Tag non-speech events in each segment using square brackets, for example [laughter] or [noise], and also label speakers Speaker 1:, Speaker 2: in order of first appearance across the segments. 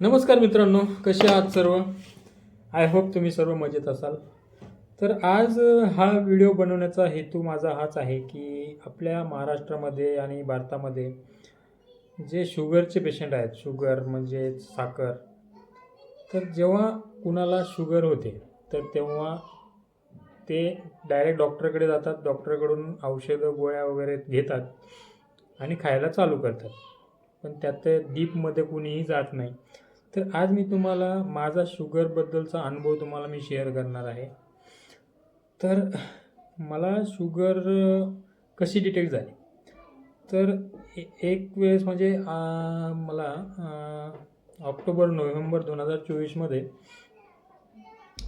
Speaker 1: नमस्कार मित्रांनो कसे आहात सर्व? आय होप तुम्ही सर्व मजेत असाल. तर आज हा व्हिडिओ बनवण्याचा हेतू माझा हाच आहे की आपल्या महाराष्ट्रामध्ये आणि भारतामध्ये जे शुगरचे पेशंट आहेत शुगर म्हणजे साखर तर जेव्हा कुणाला शुगर होते तर तेव्हा ते डायरेक्ट डॉक्टरकडे जातात डॉक्टरकडून औषधं गोळ्या वगैरे घेतात आणि खायला चालू करतात. पण त्यात डीपमध्ये कुणीही जात नाही. तर आज मी तुम्हाला माझा शुगरबद्दलचा अनुभव तुम्हाला मी शेअर करणार आहे. तर मला शुगर कशी डिटेक्ट झाली? तर एक वेळेस म्हणजे मला ऑक्टोबर नोव्हेंबर दोन हजार चोवीसमध्ये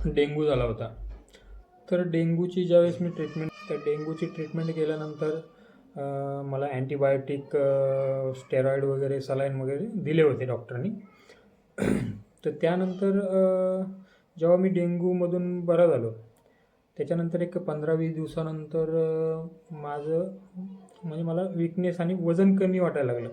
Speaker 1: डेंग्यू झाला होता. तर डेंग्यूची ज्यावेळेस मी ट्रीटमेंट तर डेंग्यूची ट्रीटमेंट केल्यानंतर मला अँटीबायोटिक स्टेरॉईड वगैरे सलाईन वगैरे दिले होते डॉक्टरनी तर त्यानंतर जेव्हा मी डेंग्यूमधून बरा झालो त्याच्यानंतर एक पंधरा वीस दिवसानंतर माझं म्हणजे मला विकनेस आणि वजन कमी वाटायला लागलं.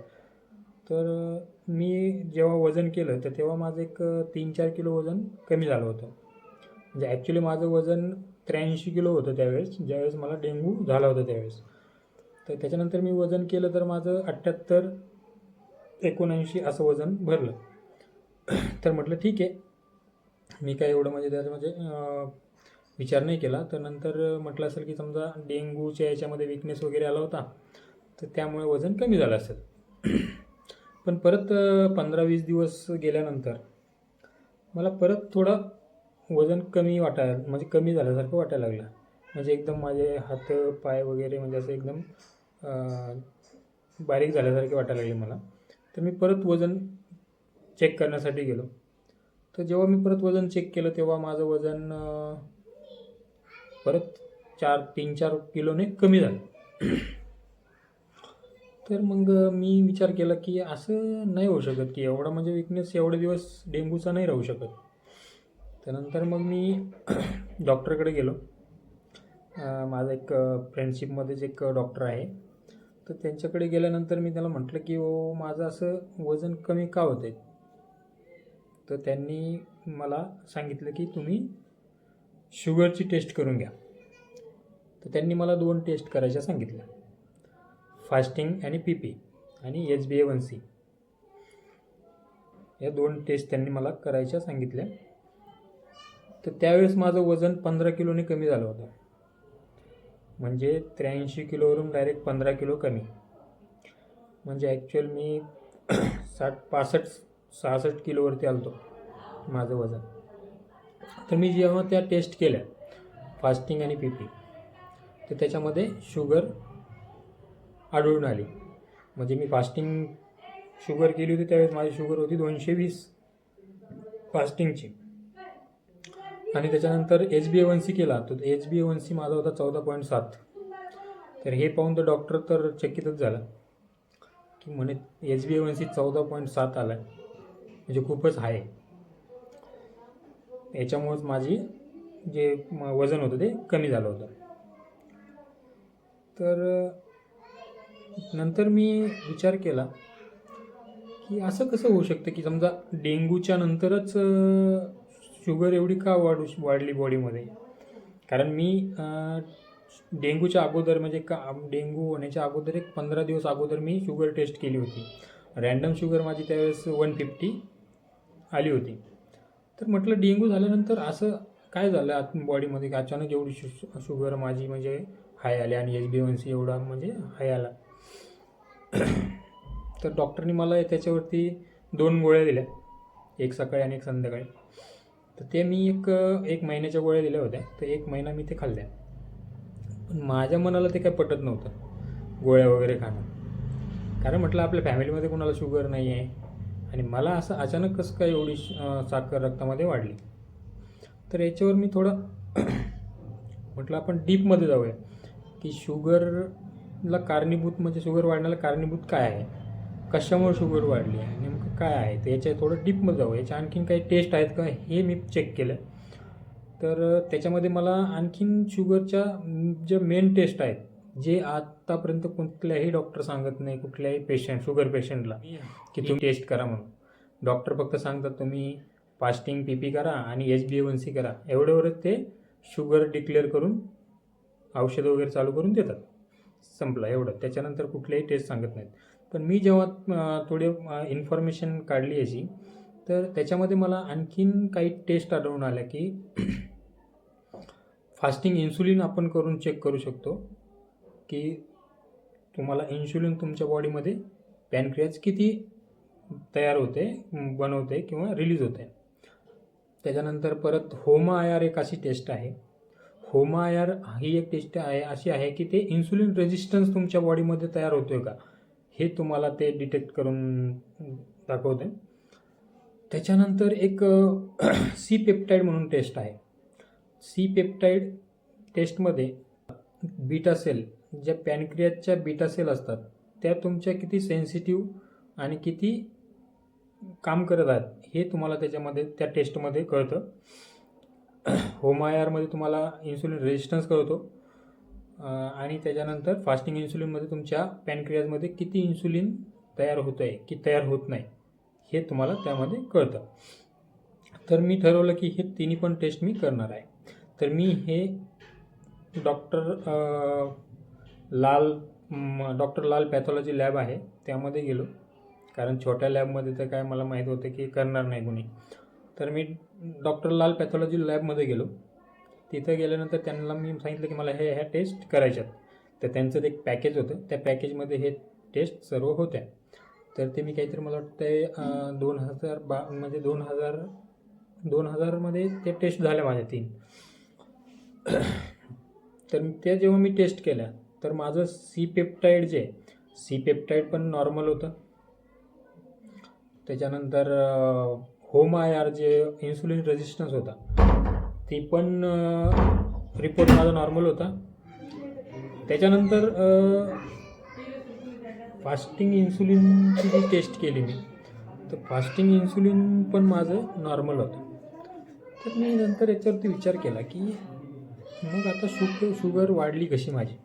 Speaker 1: तर मी जेव्हा वजन केलं तर तेव्हा माझं एक तीन चार किलो वजन कमी झालं होतं. म्हणजे ॲक्च्युली माझं वजन त्र्याऐंशी किलो होतं त्यावेळेस ज्यावेळेस मला डेंग्यू झाला होता त्यावेळेस. तर त्याच्यानंतर मी वजन केलं तर माझं अठ्ठ्याहत्तर एकोणऐंशी असं वजन भरलं. [clears throat] तर म्हटलं ठीक आहे. मी काय एवढं म्हणजे त्याचं म्हणजे विचार नाही केला. तर नंतर म्हटलं असेल की समजा डेंग्यूच्या याच्यामध्ये विकनेस वगैरे आला होता तर त्यामुळे वजन कमी झालं असेल. [clears throat] पण परत पंधरा वीस दिवस गेल्यानंतर मला परत थोडं वजन कमी वाटायला म्हणजे कमी झाल्यासारखं वाटायला लागलं. म्हणजे एकदम माझे हात पाय वगैरे म्हणजे असं एकदम बारीक झाल्यासारखे वाटायला लागले मला. तर मी परत वजन चेक करण्यासाठी गेलो. तर जेव्हा मी परत वजन चेक केलं तेव्हा माझं वजन परत चार तीन चार किलोने कमी झालं. तर मग मी विचार केला की असं नाही होऊ शकत की एवढा म्हणजे विकनेस एवढे दिवस डेंग्यूचा नाही राहू शकत. त्यानंतर मग मी [clears throat] डॉक्टरकडे गेलो. माझा एक फ्रेंडशिपमध्येच एक डॉक्टर आहे. तर त्यांच्याकडे गेल्यानंतर मी त्याला म्हटलं की ओ माझं असं वजन कमी का होतं आहे तर त्यांनी मला सांगितलं की तुम्ही शुगरची टेस्ट करून घ्या. तर त्यांनी मला दोन टेस्ट करायच्या सांगितल्या. फास्टिंग आणि पी पी आणि H B A one C. या दोन टेस्ट त्यांनी मला करायच्या सांगितल्या. तर त्यावेळेस माझं वजन पंधरा किलोने कमी झालं होतं. म्हणजे त्र्याऐंशी किलोवरून डायरेक्ट पंधरा किलो कमी. म्हणजे ॲक्च्युअल मी [clears throat] साठ पासष्ट सहासष्ट किलोवरती आलो होतो माझं वजन. तर मी जेव्हा त्या टेस्ट केल्या फास्टिंग आणि पी पी तर त्याच्यामध्ये शुगर आढळून आली. म्हणजे मी फास्टिंग शुगर केली होती त्यावेळेस माझी शुगर होती दोनशे वीस फास्टिंगची आणि त्याच्यानंतर H B A one C केला तर H B A one C माझा होता चौदा पॉईंट सात. तर हे पाहून तर डॉक्टर तर चकितच झाला की म्हणे H B A one C चौदा पॉईंट सात आला आहे म्हणजे खूपच हाय याच्यामुळंच माझी जे वजन होतं ते कमी झालं होतं. तर नंतर मी विचार केला की असं कसं होऊ शकतं की समजा डेंग्यूच्या नंतरच शुगर एवढी का वाढू वाढली बॉडीमध्ये कारण मी डेंगूच्या डेंग्यूच्या अगोदर म्हणजे का डेंग्यू होण्याच्या अगोदर एक पंधरा दिवस अगोदर मी शुगर टेस्ट केली होती. रॅन्डम शुगर माझी त्यावेळेस वन फिफ्टी आली होती. तर म्हटलं डेंग्यू झाल्यानंतर असं काय झालं आत बॉडीमध्ये की अचानक एवढी शु शुगर माझी म्हणजे हाय आली आणि एच बी वन सी एवढा म्हणजे हाय आला. [clears throat] तर डॉक्टरनी मला त्याच्यावरती दोन गोळ्या दिल्या. एक सकाळी आणि एक संध्याकाळी. तर ते मी एक एक महिन्याच्या गोळ्या दिल्या होत्या. तर एक महिना मी ते खाल्ल्या. पण माझ्या मनाला ते काय पटत नव्हतं गोळ्या वगैरे खाणं. कारण म्हटलं आपल्या फॅमिलीमध्ये कोणाला शुगर नाही आहे आणि मला असं अचानक कसं काय एवढी साखर रक्तामध्ये वाढली? तर याच्यावर मी थोडं [clears throat] म्हटलं आपण डीपमध्ये जाऊया. की शुगरला कारणीभूत म्हणजे शुगर वाढण्याला कारणीभूत काय आहे? कशामुळे शुगर वाढली आहे? नेमकं काय आहे? तर याच्या थोडं डीपमध्ये जाऊ याच्या आणखीन काही टेस्ट आहेत का? हे मी चेक केलं. तर त्याच्यामध्ये मला आणखीन शुगरच्या ज्या मेन टेस्ट आहेत जे आतापर्यंत कुठल्याही डॉक्टर सांगत नाही कुठल्याही पेशंट शुगर पेशंटला की तुम्ही टेस्ट करा म्हणून. डॉक्टर फक्त सांगतात तुम्ही फास्टिंग पी पी करा आणि H B A one C करा. एवढ्यावरच ते शुगर डिक्लेअर करून औषधं वगैरे चालू करून देतात. संपलं एवढं. त्याच्यानंतर कुठल्याही टेस्ट सांगत नाहीत. पण मी जेव्हा थोडे इन्फॉर्मेशन काढली याची तर त्याच्यामध्ये मला आणखीन काही टेस्ट आढळून आल्या की [clears throat] फास्टिंग इन्सुलिन आपण करून चेक करू शकतो. की तुम्हाला इन्शुलिन तुमच्या बॉडीमध्ये पॅनक्रियाज किती तयार होते बनवते किंवा रिलीज होते. त्याच्यानंतर परत होमा आय आर एक अशी टेस्ट आहे. होमा आय आर ही एक टेस्ट आहे अशी आहे की ते इन्सुलिन रेजिस्टन्स तुमच्या बॉडीमध्ये तयार होतोय का? हे तुम्हाला ते डिटेक्ट करून दाखवते. त्याच्यानंतर एक [clears throat] सी पेप्टाईड म्हणून टेस्ट आहे. सी पेप्टाईड टेस्टमध्ये बीटा सेल ज्या पॅनक्रियाच्या बीटा सेल असतात त्या तुमच्या किती सेन्सिटिव्ह आणि किती काम करत आहेत हे तुम्हाला त्याच्यामध्ये त्या टेस्टमध्ये कळतं. होमायरमध्ये तुम्हाला इन्सुलिन रेजिस्टन्स कळतो आणि त्याच्यानंतर फास्टिंग इन्सुलिनमध्ये तुमच्या पॅनक्रियाजमध्ये किती इन्सुलिन तयार होतं आहे की तयार होत नाही हे तुम्हाला त्यामध्ये कळतं. तर मी ठरवलं की हे तिन्ही पण टेस्ट मी करणार आहे. तर मी हे डॉक्टर लाल डॉक्टर लाल पॅथॉलॉजी लॅब आहे. त्यामध्ये गेलो. कारण छोट्या लॅबमध्ये तर काय मला माहीत होतं की करणार नाही कोणी. तर मी डॉक्टर लाल पॅथॉलॉजी लॅबमध्ये गेलो. तिथं गेल्यानंतर त्यांना मी सांगितलं की मला हे ह्या टेस्ट करायच्यात. तर त्यांचं ते एक पॅकेज होतं. त्या पॅकेजमध्ये हे टेस्ट सर्व होत्या. तर ते मी काहीतरी मला वाटतं दोन हजार बा म्हणजे दोन हजार दोन हजारमध्ये ते टेस्ट झाल्या माझ्या तीन. तर त्या जेव्हा मी टेस्ट केल्या तर माझं सी पेप्टाईड जे सी पेप्टाईड पण नॉर्मल होतं. त्याच्यानंतर होम आय आर जे इन्सुलिन रेजिस्टन्स होता ती पण रिपोर्ट माझा नॉर्मल होता. त्याच्यानंतर फास्टिंग इन्सुलिनची जी टेस्ट केली मी तर फास्टिंग इन्सुलिन पण माझं नॉर्मल होतं. तर मी नंतर याच्यावरती विचार केला की मग आता शुग शुगर वाढली कशी माझी?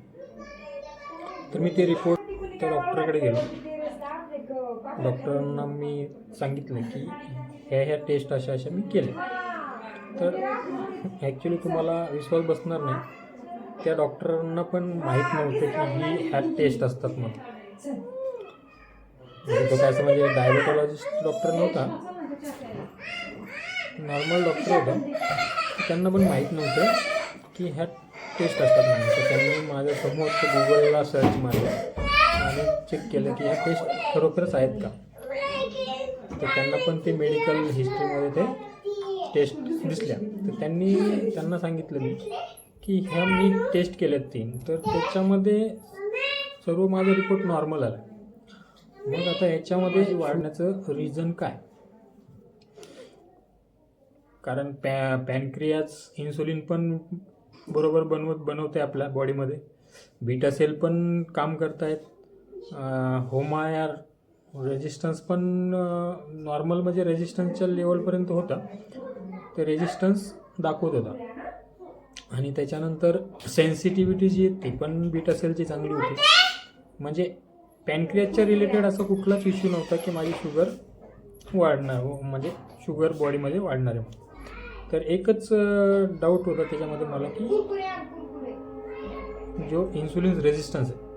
Speaker 1: तर मी ते रिपोर्ट त्या डॉक्टरकडे गेलो. डॉक्टरांना मी सांगितलं की ह्या ह्या टेस्ट अशा अशा मी केल्या. तर ॲक्च्युली तुम्हाला विश्वास बसणार नाही. त्या डॉक्टरांना पण माहीत नव्हतं की ही ह्या टेस्ट असतात म्हणून. म्हणजे तो काय असं म्हणजे डायबेटॉलॉजिस्ट डॉक्टर नव्हता. नॉर्मल डॉक्टर होता. त्यांना पण माहीत नव्हतं की ह्या टेस्ट असतात म्हणून तर त्यांनी माझ्यासमोर ते गुगलला सर्च मारलं आणि चेक केलं की ह्या टेस्ट खरोखरच आहेत का? तर त्यांना पण ते मेडिकल हिस्ट्रीमध्ये ते टेस्ट दिसल्या. तर त्यांनी त्यांना सांगितलं मी की ह्या मी टेस्ट केल्यात तीन. तर त्याच्यामध्ये सर्व माझा रिपोर्ट नॉर्मल आला. मग आता याच्यामध्ये वाढण्याचं रिझन काय? कारण पॅ पॅनक्रियाज इन्सुलिन पण बरोबर बनवत बनवते आपल्या बॉडीमध्ये. बीटा सेल पण काम करतायत. होमायर रेजिस्टन्स पण नॉर्मल म्हणजे रेजिस्टन्सच्या लेवलपर्यंत होता. ते रेजिस्टन्स दाखवत होता. आणि त्याच्यानंतर सेन्सिटिव्हिटी जी आहे ती पण बीटा सेलची चांगली होती. म्हणजे पॅनक्रियाच्या रिलेटेड असा कुठलाच इश्यू नव्हता की माझी शुगर वाढणार म्हणजे शुगर बॉडीमध्ये वाढणार आहे तर एकच डाऊट होता त्याच्यामध्ये मला की जो इन्सुलिन रेजिस्टन्स आहे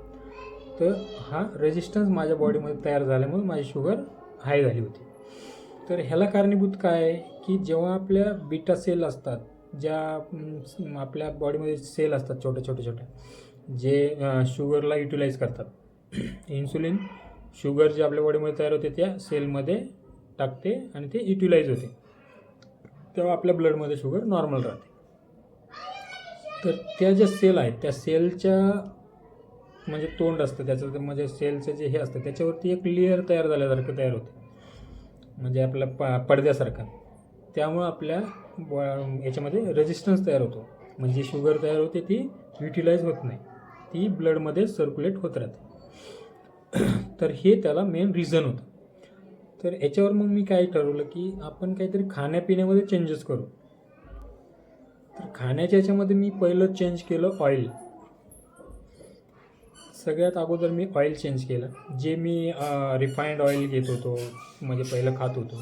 Speaker 1: तर हा रेजिस्टन्स माझ्या बॉडीमध्ये तयार झाल्यामुळे माझी शुगर हाय झाली होती. तर ह्याला कारणीभूत काय आहे की जेव्हा आपल्या बीटा सेल असतात ज्या आपल्या बॉडीमध्ये सेल असतात छोट्या छोट्या छोट्या जे शुगरला युटिलाइज करतात. [clears throat] इन्सुलिन शुगर जे आपल्या बॉडीमध्ये तयार होते त्या सेलमध्ये टाकते आणि ते युटिलाइज होते. तेव्हा आपल्या ब्लडमध्ये शुगर नॉर्मल राहते. तर त्या ज्या सेल आहेत त्या सेलच्या म्हणजे तोंड असतं त्याचं म्हणजे सेलचं जे हे असतं त्याच्यावरती एक लेअर तयार झाल्यासारखं तयार होते. म्हणजे आपल्या प पडद्यासारखा. त्यामुळं आपल्या याच्यामध्ये रेजिस्टन्स तयार होतो. म्हणजे शुगर तयार होते ती युटिलाइज होत नाही. ती ब्लडमध्ये सर्क्युलेट होत राहते. तर हे त्याला मेन रिझन होतं. तर याच्यावर मग मी काय ठरवलं की आपण काहीतरी खाण्यापिण्यामध्ये चेंजेस करू. तर खाण्याच्या याच्यामध्ये मी पहिलं चेंज केलं ऑइल सगळ्यात अगोदर मी ऑइल चेंज केलं. जे मी रिफाईंड ऑइल घेत होतो म्हणजे पहिलं खात होतो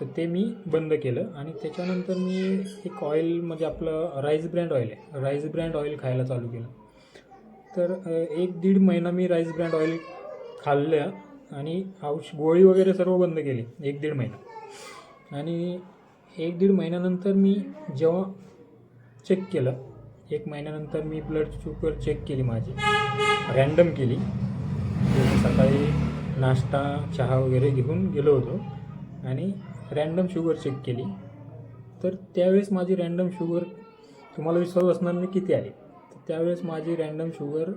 Speaker 1: तर ते मी बंद केलं. आणि त्याच्यानंतर मी एक ऑइल म्हणजे आपलं राईस ब्रँड ऑइल आहे. राईस ब्रँड ऑइल खायला चालू केलं. तर एक दीड महिना मी राईस ब्रँड ऑइल खाल्लं आणि औष गोळी वगैरे सर्व बंद केली एक दीड महिना. आणि एक दीड महिन्यानंतर मी जेव्हा चेक केलं एक महिन्यानंतर मी ब्लड शुगर चेक केली माझी. रॅन्डम केली. सकाळी नाश्ता चहा वगैरे घेऊन गेलो होतो आणि रॅन्डम शुगर चेक केली. तर त्यावेळेस माझी रॅन्डम शुगर तुम्हाला विश्वास असणार नाही किती आली. तर त्यावेळेस माझी रॅन्डम शुगर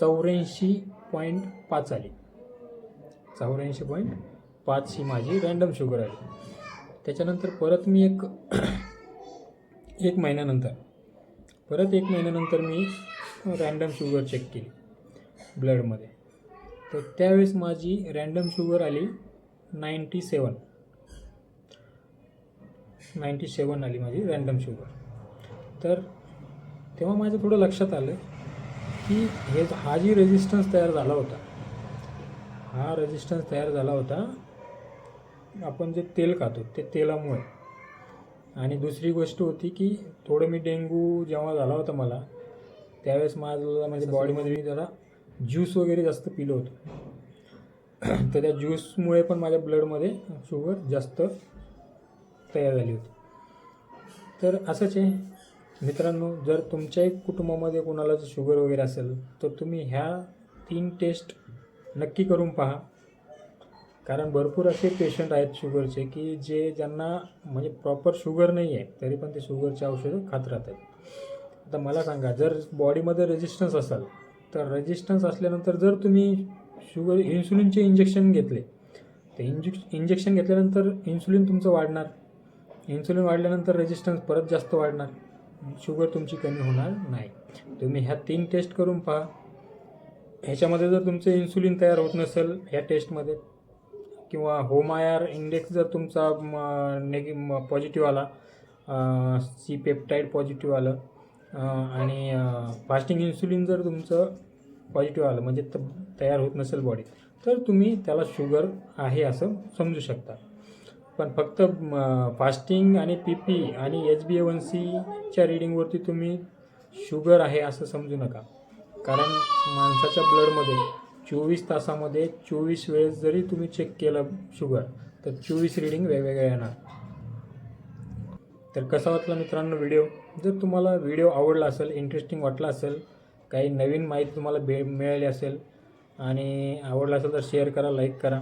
Speaker 1: चौऱ्याऐंशी पॉईंट पाच आली. चौऱ्याऐंशी पॉईंट पाच ही माझी रँडम शुगर आली त्याच्यानंतर परत मी एक एक महिन्यानंतर परत एक महिन्यानंतर मी रँडम शुगर चेक केली ब्लडमध्ये तर त्यावेळेस माझी रँडम शुगर आली नाईंटी सेवन नाईंटी सेवन आली माझी रँडम शुगर तर तेव्हा माझं थोडं लक्षात आलं की हे हा जी रेजिस्टन्स तयार झाला होता हा रेजिस्टन्स तयार झाला होता. आपण जे तेल खातो ते तेलामुळे. आणि दुसरी गोष्ट होती की थोडं मी डेंग्यू जेव्हा झाला होता मला त्यावेळेस माझं म्हणजे बॉडीमध्ये मी जरा ज्यूस वगैरे जास्त पिलं होतं. [clears throat] तर त्या ज्यूसमुळे पण माझ्या ब्लडमध्ये शुगर जास्त तयार झाली होती. तर असंच आहे. मित्रांनो जर तुमच्याही कुटुंबामध्ये कोणाला जर शुगर वगैरे असेल तर तुम्ही ह्या तीन टेस्ट नक्की करून पहा. कारण भरपूर असे पेशंट आहेत शुगरचे की जे ज्यांना म्हणजे प्रॉपर शुगर नाही आहे तरी पण ते शुगरचे औषधं खात राहतात. आता मला सांगा जर बॉडीमध्ये रेजिस्टन्स असाल तर रेजिस्टन्स असल्यानंतर जर तुम्ही शुगर इन्सुलिनचे इंजेक्शन घेतले तर इंजेक्श इंजेक्शन घेतल्यानंतर इन्सुलिन तुमचं वाढणार. इन्सुलिन वाढल्यानंतर रेजिस्टन्स परत जास्त वाढणार. शुगर तुमची कमी होणार नाही. तुम्ही ह्या तीन टेस्ट करून पहा. ह्याच्यामध्ये जर तुमचं इन्सुलिन तयार होत नसेल ह्या टेस्टमध्ये किंवा होमायर इंडेक्स जर तुमचा नेगे पॉझिटिव्ह आला सी पेप्टाईड पॉझिटिव्ह आलं आणि फास्टिंग इन्सुलिन जर तुमचं पॉझिटिव्ह आलं म्हणजे तयार होत नसेल बॉडी तर तुम्ही त्याला शुगर आहे असं समजू शकता. पण फक्त फास्टिंग आणि पी पी आणि एच बी ए वन सीच्या रिडिंगवरती तुम्ही शुगर आहे असं समजू नका. कारण माणसाच्या ब्लडमध्ये चोवीस तासामध्ये चोवीस वेळेस जरी तुम्ही चेक केलं शुगर तर चोवीस रिडिंग वेगवेगळ्या येणार. तर कसा वाटला मित्रांनो व्हिडिओ? जर तुम्हाला व्हिडिओ आवडला असेल इंटरेस्टिंग वाटला असेल काही नवीन माहिती तुम्हाला भे मिळाली असेल आणि आवडला असेल तर शेअर करा लाईक करा.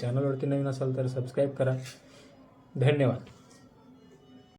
Speaker 1: चॅनलवरती नवीन असाल तर सबस्क्राईब करा. धन्यवाद.